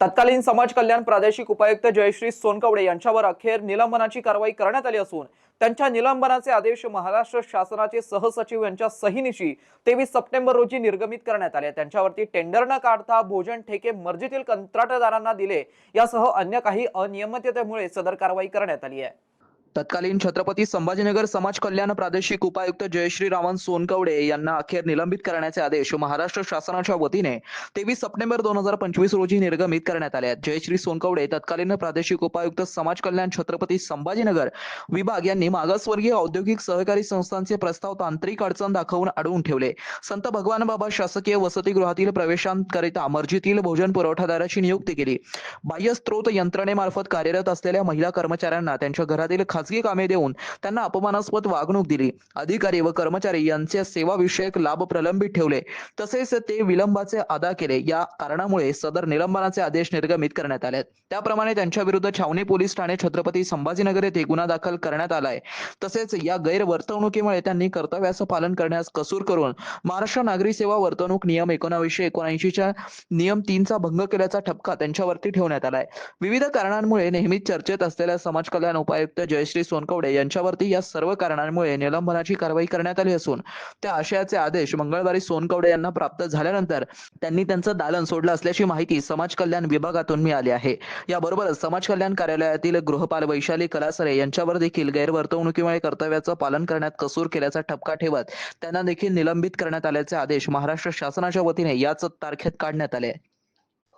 तत्कालीन समाज कल्याण प्रादेशिक उपायुक्त जयश्री सोनकवडे यांच्यावर अखेर निलंबनाची कारवाई करण्यात आली असून त्यांच्या निलंबनाचे आदेश महाराष्ट्र शासनाचे सहसचिव यांच्या सहिनीशी तेवीस सप्टेंबर रोजी निर्गमित करण्यात आले. त्यांच्यावरती टेंडर न काढता भोजन ठेके मर्जीतील कंत्राटदारांना दिले. यासह अन्य काही अनियमिततेमुळे सदर कारवाई करण्यात आली आहे. तत्कालीन छत्रपती संभाजीनगर समाज कल्याण प्रादेशिक उपायुक्त जयश्री रावण सोनकवडे यांना अखेर निलंबित करण्याचे आदेश महाराष्ट्र शासनाच्या वतीने तेवीस सप्टेंबर दोन हजार पंचवीस रोजी निर्गमित करण्यात आले आहेत. जयश्री सोनकवडे तत्कालीन प्रादेशिक उपायुक्त समाज कल्याण छत्रपती संभाजीनगर विभाग यांनी मागासवर्गीय औद्योगिक सहकारी संस्थांचे प्रस्ताव तांत्रिक अडचण दाखवून अडवून ठेवले. संत भगवान बाबा शासकीय वसतिगृहातील प्रवेशांकरिता मर्जीतील भोजन पुरवठादाराची नियुक्ती केली. बाह्य स्त्रोत यंत्रणेमार्फत कार्यरत असलेल्या महिला कर्मचाऱ्यांना त्यांच्या घरातील खासगी कामे देऊन त्यांना अपमानास्पद वागणूक दिली. अधिकारी व कर्मचारी यांचे सेवाविषयक लाभ प्रलंबित ठेवले. तसेच ते विलंबाचे अदा केले. या कारणामुळे सदर निलंबनाचे आदेश निर्गमित करण्यात आले त्याप्रमाणे त्यांच्या विरुद्ध छावणी पोलीस ठाणे छत्रपती संभाजीनगर येथे गुन्हा दाखल करण्यात आलाय. तसेच या गैरवर्तवणुकीमुळे त्यांनी कर्तव्याचं पालन करण्यास कसूर करून महाराष्ट्र नागरी सेवा वर्तणूक नियम एकोणावीसशे एकोणऐंशीच्या नियम तीनचा भंग केल्याचा ठपका त्यांच्यावरती ठेवण्यात आलाय. विविध कारणांमुळे नेहमीच चर्चेत असलेल्या समाज कल्याण उपायुक्त जयश्री सोनकवडे यांच्यावरती या सर्व कारणांमुळे निलंबनाची कारवाई करण्यात आली असून त्या आशयाचे आदेश मंगळवारी सोनकवडे यांना प्राप्त झाल्यानंतर त्यांनी त्यांचं दालन सोडलं असल्याची माहिती समाज कल्याण विभागातून मिळाली आहे. याबरोबरच समाज कल्याण कार्यालयातील गृहपाल वैशाली कलासरे यांच्यावर देखील गैरवर्तवणुकीमुळे कर्तव्याचं पालन करण्यात कसूर केल्याचा ठपका ठेवत त्यांना देखील निलंबित करण्यात आल्याचे आदेश महाराष्ट्र शासनाच्या वतीने याच तारखेत काढण्यात आले.